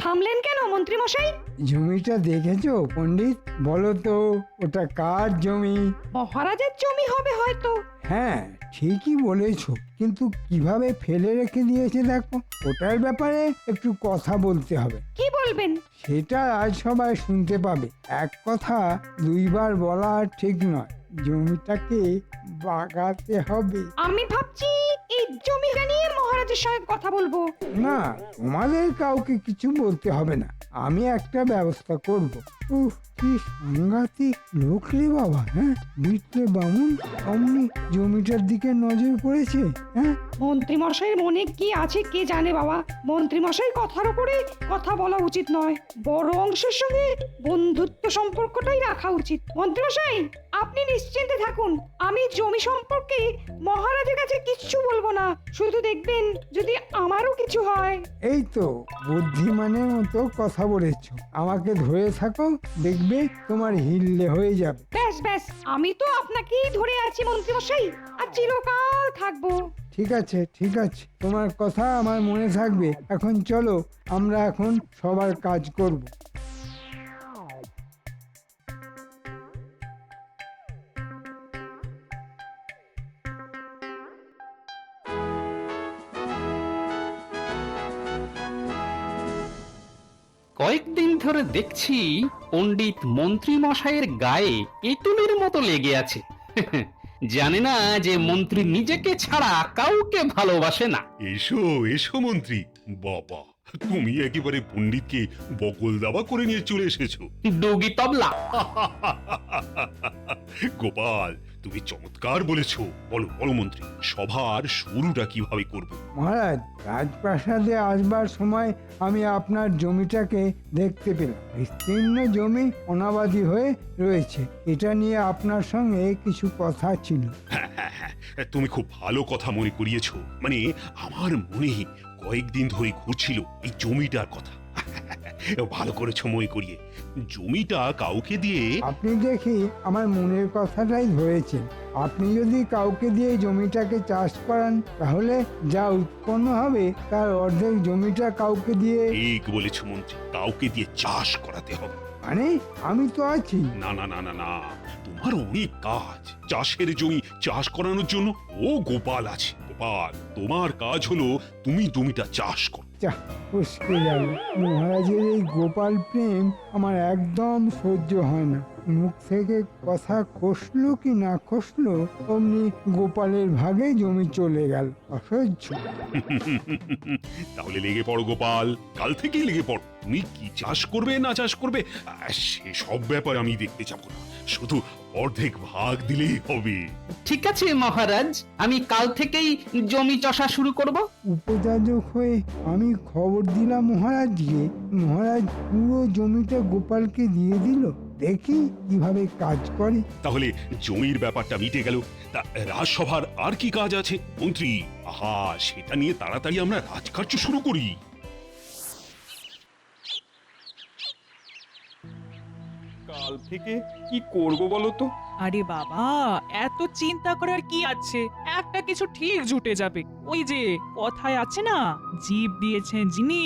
থামলেন কেন মন্ত্রী মশাই জমিটা দেখেছ পণ্ডিত? বলো তো ওটা কার জমি? মহারাজের জমি হবে হয়তো। হ্যাঁ ঠিকই বলেছ কিন্তু কীভাবে ফেলে রেখে দিয়েছে দেখো? ওটার ব্যাপারে একটু কথা বলতে হবে। কি বলবেন? সেটা আজ সবাই শুনতে পাবে। এক কথা দুইবার বলা ঠিক নয় জমিটাকে বাগাতে হবে। আমি ভাবছি জমিটা নিয়ে মহারাজের সঙ্গে কথা বলব? না, তোমাদের কাউকে কিছু বলতে হবে না। আমি একটা ব্যবস্থা করব। উহ কি সাংঘাতিক লোক রে বাবা হ্যাঁ? বিটলে বামুন অমনি জমিটার দিকে নজর পড়েছে হ্যাঁ? মন্ত্রী মশাইয়ের মনে কি আছে কে জানে বাবা? মন্ত্রী মশাই কথার উপরে কথা বলা উচিত নয় বড় অংশের সঙ্গে বন্ধুত্ব সম্পর্কটাই রাখা উচিত। মন্ত্রী মশাই আপনি নিশ্চিন্তে থাকুন আমি জমি সম্পর্কে মহারাজের কাছে কিচ্ছু বলব না শুধু দেখবেন যদি আমারও কিছু হয়। এই তো বুদ্ধিমানের মতো কথা বলেছ আমাকে ধরে থাকো দেখবে তোমার হিললে হয়ে যাবে। ব্যাস ব্যাস আমি তো আপনাকেই ধরে আছি মন্ত্রী মশাই আর চিরকাল থাকব। ঠিক আছে ঠিক আছে। তোমার কথা আমার মনে থাকবে। এখন চলো আমরা এখন সবার কাজ করব। দেখছি পণ্ডিত মন্ত্রী মশাইয়ের গায়ে এঁতুলের মতো লেগে আছে। জানে না যে মন্ত্রী নিজেকে ছাড়া কাউকে ভালোবাসে না। এসো এসো মন্ত্রী। বাবা তুমি একেবারে পণ্ডিতকে বকল দাবা করে নিয়ে চলে এসেছ। ডুগি তবলা। গোপাল তুমি চমৎকার বলেছ। বলো বলো মন্ত্রী সভার শুরুটা কীভাবে করব? মহারাজ রাজপ্রাসাদে আসবার সময় আমি আপনার জমিটাকে দেখতে পেলাম। বিস্তীর্ণ জমি অনাবাদী হয়ে রয়েছে। এটা নিয়ে আপনার সঙ্গে কিছু কথা ছিল। হ্যাঁ হ্যাঁ হ্যাঁ তুমি খুব ভালো কথা মনে করিয়েছো। মানে আমার মনে কয়েকদিন ধরে ঘুরছিল এই জমিটার কথা। ভালো করেছ মনে করিয়ে। জমিটা কাউকে দিয়ে আপনি দেখি আমার মনের কথাটাই ধরেছেন। আপনি যদি কাউকে দিয়ে জমিটাকে চাষ করান তাহলে যা উৎপন্ন হবে তার অর্ধেক জমিটা কাউকে দিয়ে ঠিক বলেছ মন্ত্রী কাউকে দিয়ে চাষ করাতে হবে। মানে আমি তো আছি। না না না না না তোমার অনেক কাজ। চাষের জমি চাষ করানোর জন্য ও গোপাল আছে। গোপাল তোমার কাজ হলো তুমি জমিটা চাষ করো। যা উস্কে গেল। মহারাজের এই গোপাল প্রেম আমার একদম সহ্য হয় না। মুখ থেকে কথা কষলো কি না কষলো অমনি গোপালের ভাগে জমি চলে গেল। অসহ্য। তাহলে লেগে পড়ো গোপাল কাল থেকেই লেগে পড়ো। তুমি কি চাষ করবে না চাষ করবে আহ, সেসব ব্যাপার আমি দেখতে যাব না। শুধু অর্ধেক ভাগ দিলেই হবে। ঠিক আছে মহারাজ। আমি কাল থেকেই জমি চষা শুরু করব। উপযাজক হয়ে আমি খবর দিলাম মহারাজকে। মহারাজ পুরো জমিটা গোপালকে দিয়ে দিল। দেখি কীভাবে কাজ করে। তাহলে জমির ব্যাপারটা মিটে গেল। তা রাজসভার আর কি কাজ আছে? মন্ত্রী আহা সেটা নিয়ে তাড়াতাড়ি আমরা রাজকার্য শুরু করি। কাল থেকে কি করব বলো তো? আরে বাবা এত চিন্তা করার কি আছে? একটা কিছু ঠিক জুটে যাবে। ওই যে কথায় আছে না জীব দিয়েছেন যিনি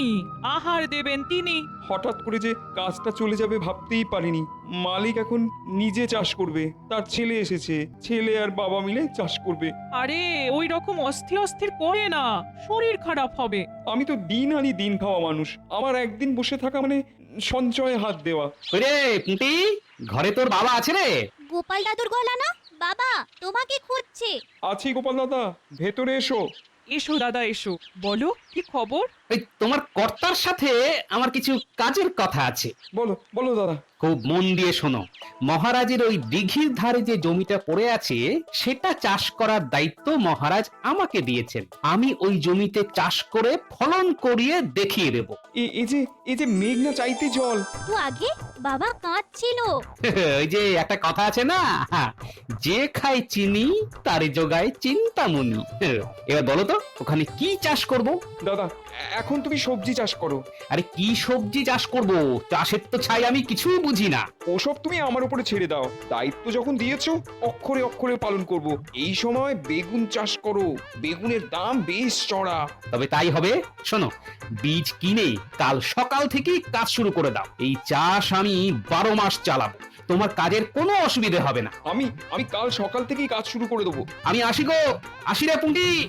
আহার দেবেন তিনি। হঠাৎ করে যে কাজটা চলে যাবে ভাবতেই পারিনি। মালিক এখন নিজে চাষ করবে তার ছেলে এসেছে। ছেলে আর বাবা মিলে চাষ করবে। আরে ওই রকম অস্থির অস্থির করে না শরীর খারাপ হবে। আমি তো দিন আনি দিন খাওয়া মানুষ। আমার একদিন বসে থাকা মানে সঞ্চয়ে হাত দেওয়া। রে পুঁটি ঘরে তোর বাবা আছে রে। গোপাল দাদুর গলা না? বাবা তোমাকে খুঁজছে। আছি গোপাল দাদা ভেতরে এসো। এসো দাদা এসো। বলো কি খবর? ওই তোমার কর্তার সাথে আমার কিছু কাজের কথা আছে। বলো বলো দাদা। খুব মন দিয়ে শোনো। মহারাজের ওই দিঘির ধারে যে জমিটা পড়ে আছে সেটা চাষ করার দায়িত্ব মহারাজ আমাকে দিয়েছেন। আমি ওই জমিতে চাষ করে ফলন করিয়ে দেখিয়ে দেব। এ- এই যে এই যে মেঘ না চাইতে জল। তো আগে বাবা কাঁদছিল। ওই যে একটা কথা আছে না? যে খায় চিনি তারে যোগায় চিন্তামণি। এবার বলো তো ওখানে কি চাষ করব? দাদা এখন তুমি সবজি চাষ করো। আরে কি সবজি চাষ করব? চাষের তো ছাই আমি কিছু বুঝি না। ওসব তুমি আমার উপরে ছেড়ে দাও। দায়িত্ব যখন দিয়েছ অক্ষরে অক্ষরে পালন করব। এই সময় বেগুন চাষ করো। বেগুনের দাম বেশ চড়া। তবে তাই হবে। শোনো বীজ কিনে কাল সকাল থেকেই কাজ শুরু করে দাও। এই চাষ আমি বারো মাস চালাবো। তোমার কাজের কোনো অসুবিধে হবে না। আমি আমি কাল সকাল থেকেই কাজ শুরু করে দেবো। আমি আসি গো। আসি রে পুঁটি।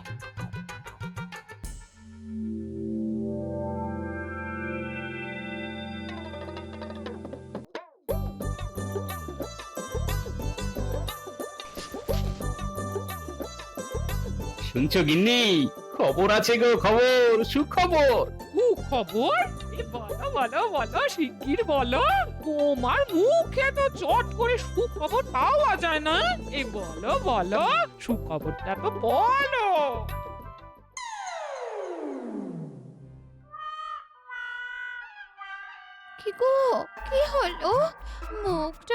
শুনছো গিন্নি? খবর আছে গো, খবর, সুখবর। উ খবর এ বলো বলো বলো, শিগগির বলো। তোমার মুখে তো চট করে সুখবর পাওয়া যায় না। এ বলো বলো, সুখবরটা তো বলো।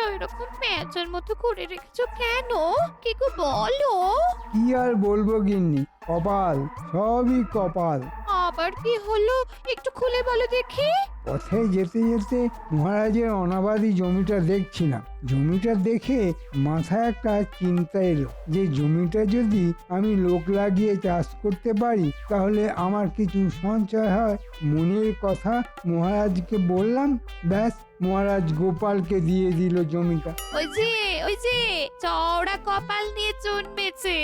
মুখটা এরকম প্যাঁচার মতো করে রেখেছো কেন? কি গো বলো? কি আর বলব গিন্নি? কপাল সবই কপাল। আবার কি হলো? একটু খুলে বলো দেখি। পথে যেতে যেতে মহারাজের অনাবাদি জমিটা দেখছিলাম। জমিটা দেখে মাথায় একটা চিন্তা এলো যে জমিটা যদি আমি লোক লাগিয়ে চাষ করতে পারি তাহলে আমার কিছু সঞ্চয় হয়? মনের কথা মহারাজকে বললাম ব্যাস মহারাজ গোপালকে দিয়ে দিল জমিটা। ওই যে ওই যে চওড়া কপাল নিয়ে জন্মেছে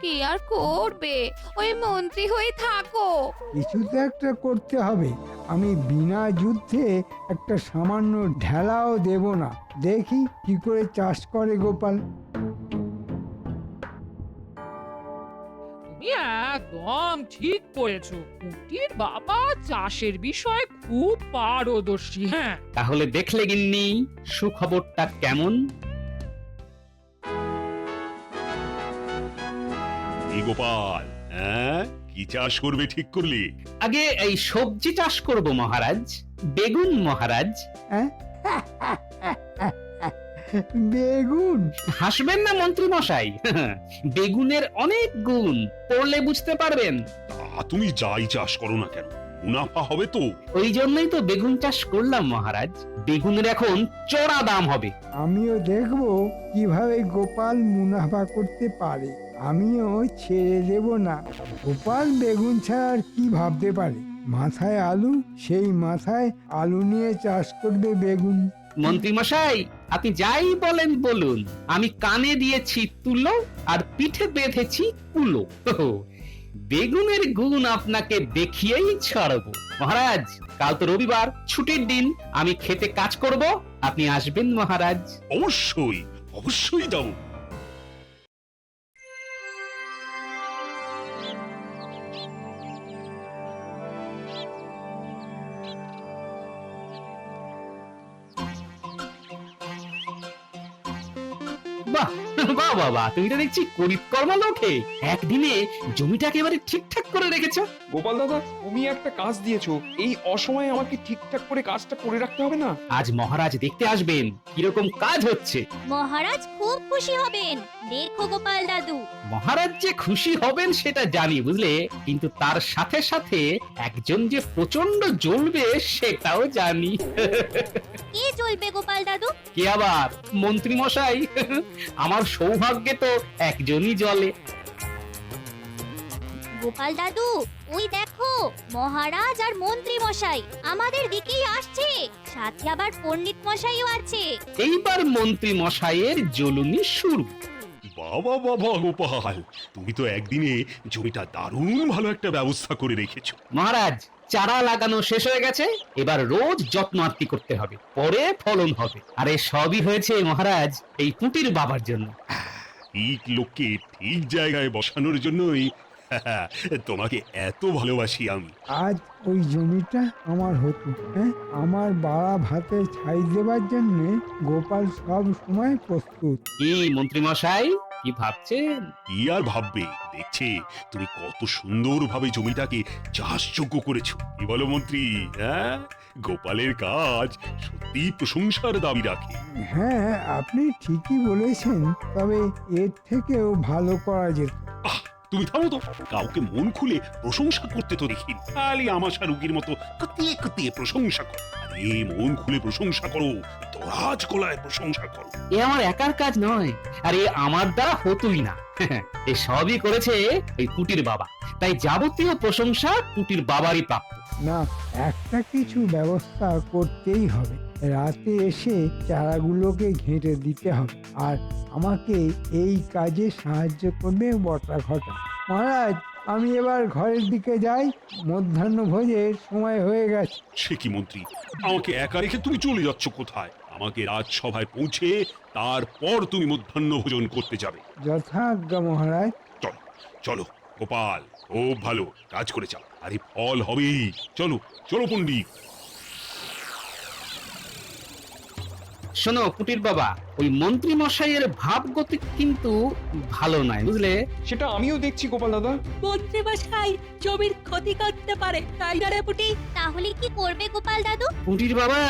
কি আর করবে? ওই মন্ত্রী হয়ে থাকো। কিছু তো একটা করতে হবে। আমি বিনা যুদ্ধে একটা সামান্য ঢেলাও দেব না। দেখি কি করে চাষ করে গোপাল। তুমি একদম ঠিক করেছ। কুটির বাবা চাষের বিষয়ে খুব পারদর্শী হ্যাঁ। তাহলে দেখলে গিন্নি সুখবরটা কেমন? এই গোপাল হ্যাঁ? কি চাষ করবে ঠিক করলে? আগে এই সবজি চাষ করব মহারাজ বেগুন মহারাজ। বেগুন? হাসবেন না মন্ত্রী মশাই বেগুনের অনেক গুণ পড়লে বুঝতে পারবেন। তা তুমি যাই চাষ করো না কেন মুনাফা হবে তো। ওই জন্যই তো বেগুন চাষ করলাম মহারাজ বেগুনের এখন চড়া দাম হবে। আমিও দেখব কীভাবে গোপাল মুনাফা করতে পারে। আমিও ছেড়ে দেব না। গোপাল বেগুন ছাড়া আর কি ভাবতে পারে? মাথায় আলু? সেই মাথায় আলু নিয়ে চাষ করবে বেগুন। মন্ত্রী মশাই আপনি যাই বলেন বলুন। আমি কানে দিয়েছি তুলো আর পিঠে বেঁধেছি কুলো বেগুনের গুণ আপনাকে দেখিয়েই ছাড়বো। মহারাজ কাল তো রবিবার ছুটির দিন। আমি খেতে কাজ করব। আপনি আসবেন মহারাজ। অবশ্যই অবশ্যই যাব। বাহ বাহ বাহ তুমি তো দেখছি করিতকর্মা লোকে। একদিনে জমিটাকে এবারে ঠিকঠাক করে রেখেছো? গোপাল দাদা তুমি একটা কাজ দিয়েছ। এই অসময়ে আমাকে ঠিকঠাক করে কাজটা করে রাখতে হবে না? আজ মহারাজ দেখতে আসবেন কীরকম কাজ হচ্ছে। মহারাজ খুব খুশি হবেন দেখো গোপাল দাদু। মহারাজ যে খুশি হবেন সেটা জানি বুঝলে? কিন্তু তার সাথে সাথে একজন যে প্রচণ্ড জ্বলবে সেটাও জানি। কে চলবে গোপাল দাদু? কে আবার? মন্ত্রী মশাই আমার সৌভাগ্যে তো একজনই জলে গোপাল দাদু ওই দেখো মহারাজ আর মন্ত্রী মশাই আমাদের দিকেই আসছে। সাথে আবার পণ্ডিত মশাইও আছে। এইবার মন্ত্রী মশাইয়ের জ্বলুনি শুরু। বাবা বাবা গোপাল তুমি তো একদিনে জমিটা দারুণ ভালো একটা ব্যবস্থা করে রেখেছো। মহারাজ চারা লাগানো শেষ হয়ে গেছে এবার রোজ যত্ন আত্তি করতে হবে পরে ফলন হবে। আর সবই হয়েছে মহারাজ এই পুঁটির বাবার জন্য। ঠিক লোককে ঠিক জায়গায় বসানোর জন্যই তোমাকে এত ভালোবাসি আমি। আজ ওই জমিটা আমার হতো হ্যাঁ? আমার বাড়া ভাতে ছাই দেবার জন্য গোপাল সব সময় প্রস্তুত। কি মন্ত্রী মশাই কি ভাবছেন? কি আর ভাববে? দেখছে তুমি কত সুন্দরভাবে জমিটাকে চাষযোগ্য করেছ। কি বলো মন্ত্রী হ্যাঁ? গোপালের কাজ সত্যি প্রশংসার দাবি রাখে। হ্যাঁ আপনি ঠিকই বলেছেন তবে এর থেকেও ভালো করা যেত। তুমি থামো তো। কাউকে মন খুলে প্রশংসা করতে তো দেখি খালি আমাশা রুগীর মতো কতিয়ে কতিয়ে প্রশংসা করো। আরে মন খুলে প্রশংসা করো। দরাজ গলায় প্রশংসা করো। এ আমার একার কাজ নয় আর এ আমার দ্বারা হতোই না। এ সবই করেছে এই পুটির বাবা। তাই যাবতীয় প্রশংসা পুটির বাবারই প্রাপ্য। না একটা কিছু ব্যবস্থা করতেই হবে। রাতে এসে চারাগুলোকে ঘেঁটে দিতে হবে আর আমাকে এই কাজে সাহায্য করবে বটা ঘটা মহারাজ আমি এবার ঘরের দিকে যাই। মধ্যাহ্ন ভোজের সময় হয়ে গেছে। সে কি মন্ত্রী? আমাকে একা রেখে তুমি চলে যাচ্ছ কোথায়? আমাকে রাজসভায় পৌঁছে তারপর তুমি মধ্যাহ্ন ভোজন করতে যাবে। যথাজ্ঞা মহারাজ। চলো চলো গোপাল খুব ভালো কাজ করে যাও। আরে ফল হবেই। চলো চলো পণ্ডিত। শোনো পুটির বাবা ওই মন্ত্রী মশাইয়ের ভাবগতি কিন্তু ভালো নয় বুঝলে? সেটা আমিও দেখছি গোপাল দাদা। মন্ত্রী মশাই জমির ক্ষতি করতে পারে তাই না রে পুটি? তাহলে কি করবে গোপাল দাদু? পুটির বাবা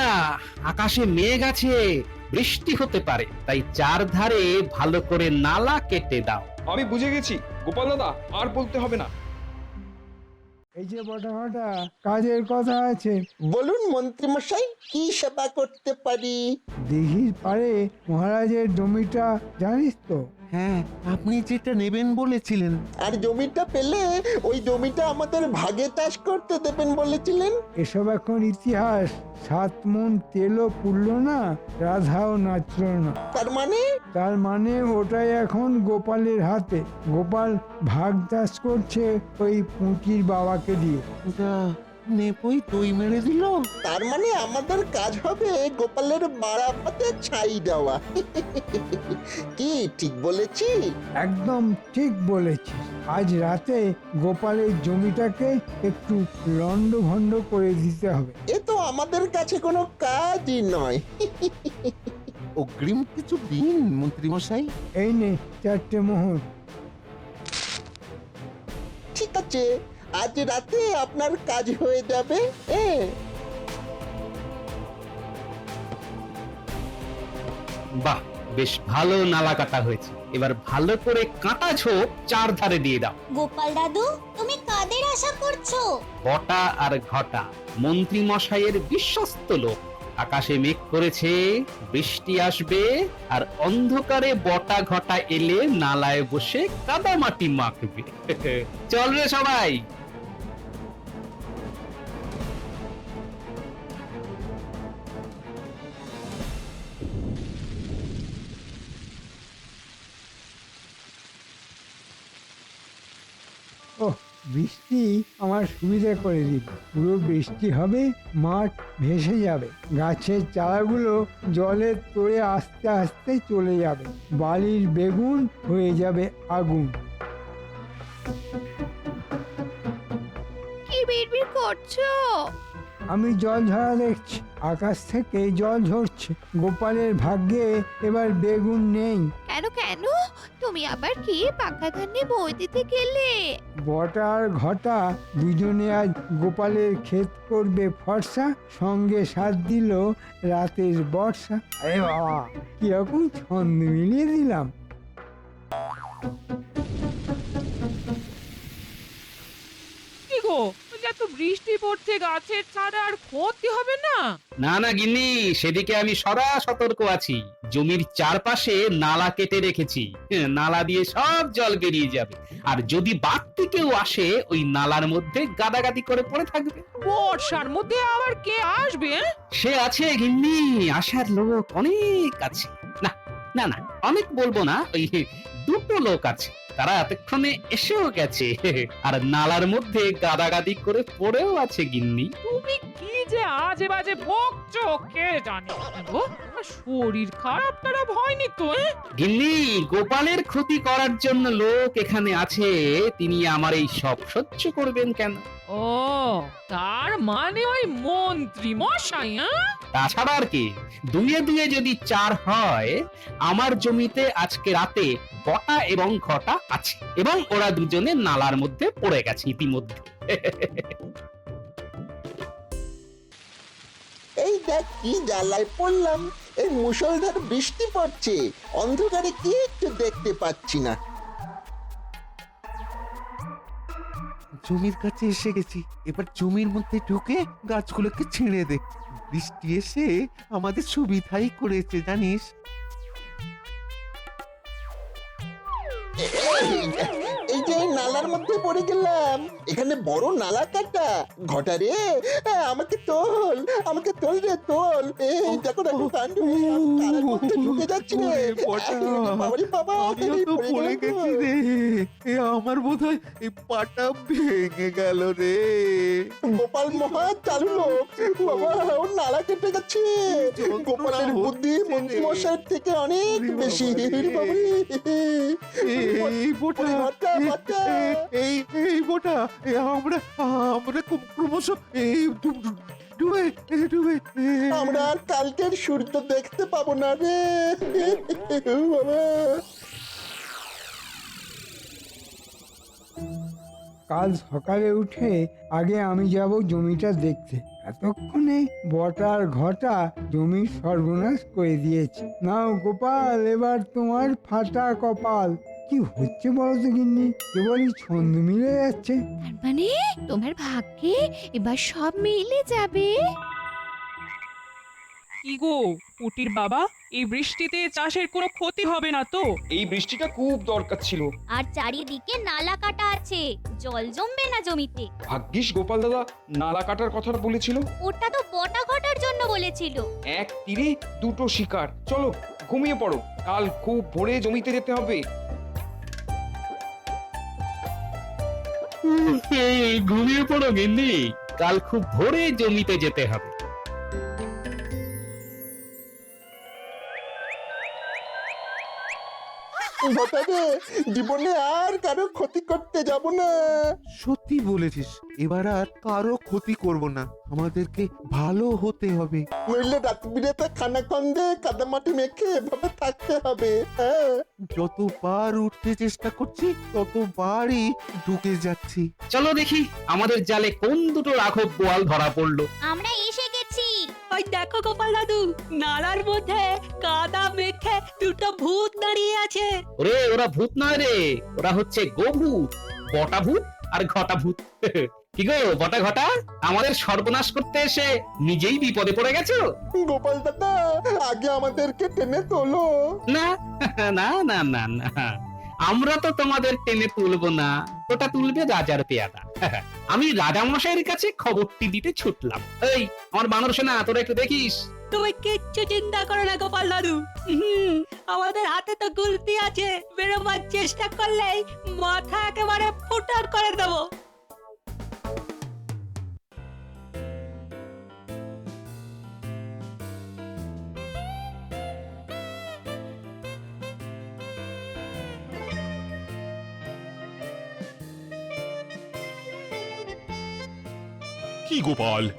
আকাশে মেঘ আছে বৃষ্টি হতে পারে তাই চারধারে ভালো করে নালা কেটে দাও। আমি বুঝে গেছি গোপাল দাদা আর বলতে হবে না। এই যে বটামাটা কাজের কথা আছে। বলুন মন্ত্রীমশাই কি সেবা করতে পারি? দিঘির পারে মহারাজের জমিটা জানিস তো? হ্যাঁ আপনি যেটা নেবেন বলেছিলেন। আর জমিটা পেলে ওই জমিটা আমাদের ভাগে চাষ করতে দেবেন বলেছিলেন? এসব এখন ইতিহাস। সাত মন তেলও পুড়ল না রাধাও নাচল না। তার মানে? তার মানে ওটাই এখন গোপালের হাতে। গোপাল ভাগ চাষ করছে ওই পুঁটির বাবাকে দিয়ে। ওটা নেপই দই মেরে দিল। তার মানে আমাদের কাজ হবে গোপালের বাড়াপাতে ছাই দেওয়া। কি ঠিক বলেছি? একদম ঠিক বলেছিস আজ রাতে গোপালের জমিটাকে একটু লন্ড ভন্ড করে দিতে হবে। এ তো আমাদের কাছে কোনো কাজই নয়। অগ্রিম কিছু দিন মন্ত্রীমশাই। এই নে চারটে মোহর। ঠিক আছে। আজ রাতে আপনার কাজ হয়ে যাবে হ্যাঁ বাহ বেশ ভালো নালা কাটা হয়েছে। এবার ভালো করে কাঁটা ঝোপ চার ধারে দিয়ে দাও। গোপাল দাদু তুমি কাদের আশা করছ? বটা আর ঘটা মন্ত্রী মশাইয়ের বিশ্বস্ত লোক। আকাশে মেঘ করেছে বৃষ্টি আসবে আর অন্ধকারে বটা ঘটা এলে নালায় বসে কাদা মাটি মাখবে। চল রে সবাই! বৃষ্টি আমার সুবিধা করে দিল। পুরো বৃষ্টি হবে, মাঠ ভেসে যাবে। গাছের চারাগুলো জলে তোড়ে আস্তে আস্তে চলে যাবে। বালির বেগুন হয়ে যাবে আগুন। কি বিড়বিড় করছ? আমি জল ঝরা দেখছি আকাশ থেকে জল ঝরছে। গোপালের ভাগ্যে এবার বেগুন নেই। কেন কেন? তুমি আবার কি পাকা ধানে বই দিতে গেলে? বটা আর ঘটা দুজনে আজ গোপালের ক্ষেত করবে ফর্সা সঙ্গে সাথ দিল রাতের বর্ষা। আরে বাবা। কীরকম ছন্দ মিলিয়ে দিলাম। কি গো? বৃষ্টি পড়ছে গাছের ছাড়া আর ক্ষতি হবে না? না না গিন্নি সেদিকে আমি সদা সতর্ক আছি। জমির চারপাশে নালা কেটে রেখেছি। হ্যাঁ, নালা দিয়ে সব জল বেরিয়ে যাবে। আর যদি বাড়তি কেউ আসে ওই নালার মধ্যে গাদাগাদি করে পড়ে থাকবে। বর্ষার মধ্যে আবার কে আসবে হ্যাঁ? সে আছে গিন্নি আসার লোক অনেক আছে। না না না অনেক বলব না ওই দুটো লোক আছে। তারা এতক্ষণে এসেও গেছে। আর নালার মধ্যে গাদাগাদি করে পড়েও আছে গিন্নি। তুমি কি যে আজে বাজে বকছো কে জানে? গো শরীর খারাপ টারাপ হয়নি তো হ্যাঁ? গিন্নি গোপালের ক্ষতি করার জন্য লোক এখানে আছে। তিনি আমার এই সব সহ্য করবেন কেন? ও তার মানে ওই মন্ত্রী মশাই হ্যাঁ? তাছাড়া আর কি, দুয়ে দুয়ে যদি চার হয়, আমার জমিতে আজকে রাতে বটা এবং ঘটা আছে এবং ওরা দুজনে নালার মধ্যে পড়ে গেছে ইতিমধ্যে। এই দেখ কি জ্বালায় পড়লাম, এই মুষলধার বৃষ্টি পড়ছে, অন্ধকারে কি একটু দেখতে পাচ্ছি না। জমির কাছে এসে গেছি। এবার জমির মধ্যে ঢুকে গাছগুলোকে ছিঁড়ে দে। বৃষ্টি এসে আমাদের সুবিধাই করেছে, জানিস? যে এই নালার মধ্যে পড়ে গেলাম এখানে বড় নালা কাটা ঘটা রে আমাকে তোল আমাকে তোল রে তোল এই দেখো দেখো কাণ্ড আমি নালার মধ্যে ঢুকে যাচ্ছি রে বাবারে বাবা আমিও তো পড়ে। গেছি রে এ আমার বোধ হয় এই পাটা ভেঙে গেল রে গোপাল মহা চালু লোক বাবা ও নালা কেটে যাচ্ছে যন্ত্রণা গোপালের বুদ্ধি। মন্ত্রী মশাইয়ের থেকে অনেক বেশি। বাবারে। এই বোটা। এই এই বোটা আমরা আমরা ক্রমশ এই ডুব- ডুব- ডুবে ডুবে আমরা আর কালকের সূর্য দেখতে পাবো না রে। কাল সকালে উঠে আগে আমি যাব জমিটা দেখতে। এতক্ষণে বটার ঘটা জমির সর্বনাশ করে দিয়েছে। নাও গোপাল এবার তোমার ফাটা কপাল। কি হচ্ছে বলো তো গিন্নি? কেবলই ছন্দ মিলে যাচ্ছে। তার মানে তোমার ভাগ্যে এবার সব মিলে যাবে? কি গো পুটির বাবা? এই বৃষ্টিতে চাষের কোনো ক্ষতি হবে না তো? এই বৃষ্টিটা খুব দরকার ছিল। আর চারিদিকে নালা কাটা আছে। জল জমবে না জমিতে। ভাগ্যিস গোপাল দাদা নালা কাটার কথাটা বলেছিল। ওটা তো বটা ঘটার জন্য বলেছিল। এক তীরে দুটো শিকার। চলো ঘুমিয়ে পড়ো। কাল খুব ভোরে জমিতে যেতে হবে। ঘুমিয়ে পড়ো গিন্নি। কাল খুব ভোরে জমিতে যেতে হবে। ঘটাবে জীবনে আর কারও ক্ষতি করতে যাব না। সত্যি বলেছিস এবার আর কারও ক্ষতি করব না। আমাদেরকে ভালো হতে হবে। নইলে রাত বিরেতে খানা খন্দে কাদামাটি মেখে এভাবে থাকতে হবে হ্যাঁ। যতবার উঠতে চেষ্টা করছি ততবারই ঢুকে যাচ্ছি। চলো দেখি আমাদের জালে কোন দুটো রাঘব বোয়াল ধরা পড়ল। আমরা এসে ওই দেখো গোপাল দাদু নালার মধ্যে কাদা মেখে দুটো ভূত দাঁড়িয়ে আছে। ওরে ওরা ভূত নয় রে ওরা হচ্ছে গোভূত বটা ভূত আর ঘটা ভূত কি গো বটা ঘটা? আমাদের সর্বনাশ করতে এসে নিজেই বিপদে পড়ে গেছো? গোপাল দাদা আগে আমাদেরকে টেনে তোলো। না না না না না। আমরা তো তোমাদের টেনে তুলবো না। ওটা তুলবে রাজার পেয়াদা। আমি রাজামশাইয়ের কাছে খবরটি দিতে ছুটলাম। এই, আমার বানর সেনা, তোরা একটু দেখিস। তুমি কিচ্ছু চিন্তা করো না, গোপাল দাদু। আমাদের হাতে তো গুলতি আছে। বেরোবার চেষ্টা করলেই মাথা একেবারে ফুটার করে দেবো। গোপাল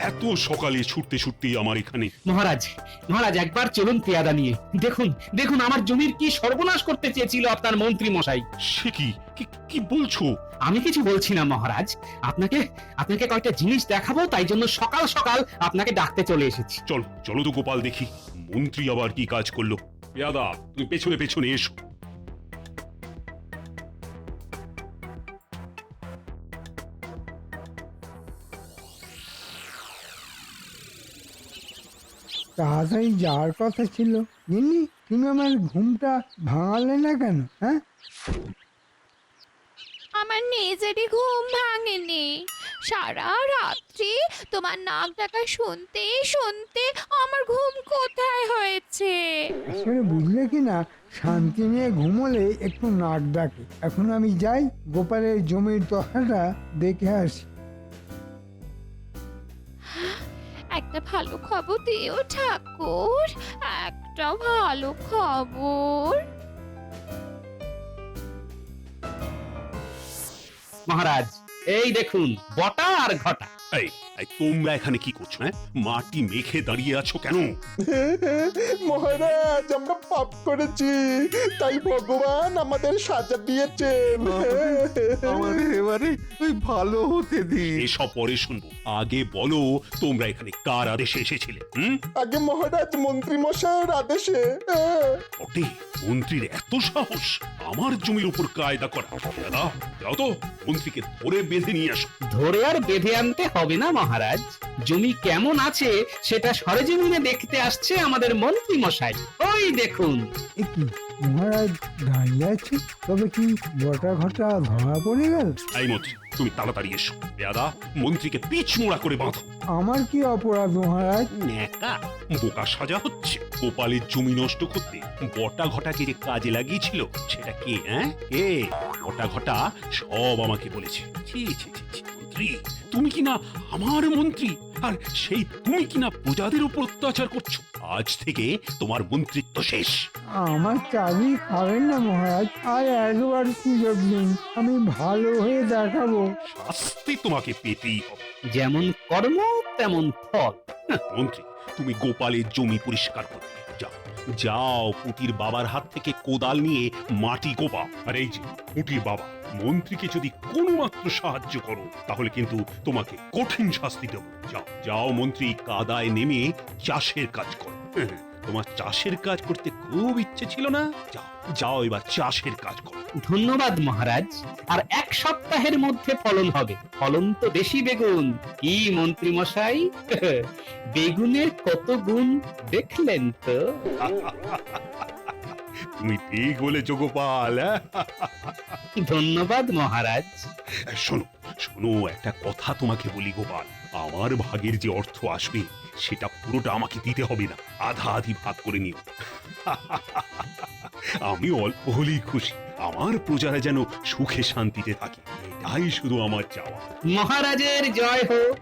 এত সকালে ছুটতে ছুটতে আমার এখানে। মহারাজ মহারাজ একবার চলুন পেয়াদা নিয়ে। দেখুন দেখুন আমার জমির কি সর্বনাশ করতে চেয়েছিল আপনার মন্ত্রী মশাই সে কি? কি- কি বলছো? আমি কিছু বলছি না মহারাজ। আপনাকে আপনাকে কয়েকটা জিনিস দেখাবো তাই জন্য সকাল সকাল আপনাকে ডাকতে চলে এসেছি। চলো চলো তো গোপাল দেখি মন্ত্রী আবার কি কাজ করল। পেয়াদা তুমি পেছনে পেছনে এসো। তাড়াতাড়ি যাওয়ার কথা ছিল। গিন্নি তুমি আমার ঘুমটা ভাঙালে না কেন হ্যাঁ? আমার নিজেরই ঘুম ভাঙেনি। সারা রাত্রি তোমার নাক ডাকা শুনতে শুনতে আমার ঘুম কোথায় হয়েছে? আসলে বুঝলে কি না শান্তি নিয়ে ঘুমোলে একটু নাক ডাকে। এখন আমি যাই গোপালের জমির দশাটা দেখে আসি। একটা ভালো খবর দিও ঠাকুর একটা ভালো খবর। মহারাজ এই দেখুন বটা আর ঘটা। এই এই তোমরা এখানে কি করছ হ্যাঁ? মাটি মেখে দাঁড়িয়ে আছো কেন? মহারাজ আমরা পাপ করেছি তাই ভগবান আমাদের সাজা দিয়েছেন। আমাদের এবারে ওই ভালো হতে দিন। এসব পরে শুনব। আগে বলো তোমরা এখানে কার আদেশে এসেছিলে হুম? আগে মহারাজ মন্ত্রী মশাইয়ের আদেশে। বটে মন্ত্রীর এত সাহস আমার জমির উপর কায়দা করা। দাদা যাও তো মন্ত্রীকে ধরে বেঁধে নিয়ে আসো। ধরে আর বেঁধে আনতে হবে না মহারাজ? জমি কেমন আছে সেটা সরেজমিনে দেখতে আসছে আমাদের মন্ত্রী মশাই ওই দেখুন। এ কি মহারাজ দাঁড়িয়ে আছে? তবে কি বটা ঘটা ধরা পড়ে গেল? এই মন্ত্রী তুমি তাড়াতাড়ি এসো। দাদা মন্ত্রীকে পিচ মোড়া করে বাঁধো। আমার কি অপরাধ মহারাজ? ন্যাকা বোকা সাজা হচ্ছে। গোপালের জমি নষ্ট করতে বটা ঘটা যে যে কাজে লাগিয়েছিল সেটা কে হ্যাঁ কে? বটা ঘটা সব আমাকে বলেছে। ছি ছি ছি ছি, মন্ত্রী তুমি কি না আমার মন্ত্রী? আর সেই তুমি কি না প্রজাদের উপর অত্যাচার করছ? আজ থেকে তোমার মন্ত্রিত্ব শেষ। আমার চাবি খাবেন না মহারাজ। আর একবার সুযোগ দিন আমি ভালো হয়ে দেখাবো। শাস্তি তোমাকে পেতেই হবে। যেমন কর্ম তেমন ফল। মন্ত্রী তুমি গোপালের জমি পরিষ্কার করবে। যাও পুটির বাবার হাত থেকে কোদাল নিয়ে মাটি কোপা। আর এই যে পুটির বাবা মন্ত্রীকে যদি কোনো মাত্র সাহায্য করো তাহলে কিন্তু তোমাকে কঠিন শাস্তি দেবো। যাও যাও মন্ত্রী কাদায় নেমে চাষের কাজ করো। হ্যাঁ, তোমার চাষের কাজ করতে খুব ইচ্ছে ছিল না? যাও যাও এবার চাষের কাজ করো। ধন্যবাদ মহারাজ। আর এক সপ্তাহের মধ্যে ফলন হবে। ফলন তো বেশি বেগুন। কি মন্ত্রী মশাই? বেগুনের কত গুণ দেখলেন তো? তুমি ঠিক বলেছ গোপাল হ্যাঁ? ধন্যবাদ মহারাজ। শোনো শোনো একটা কথা তোমাকে বলি গোপাল। আমার ভাগের যে অর্থ আসবে সেটা পুরোটা আমাকে দিতে হবে না। আধা আধি ভাগ করে নিও। আমি অল্প হলেই খুশি। আমার প্রজারা যেন সুখে শান্তিতে থাকে। এটাই শুধু আমার চাওয়া। মহারাজের জয় হোক।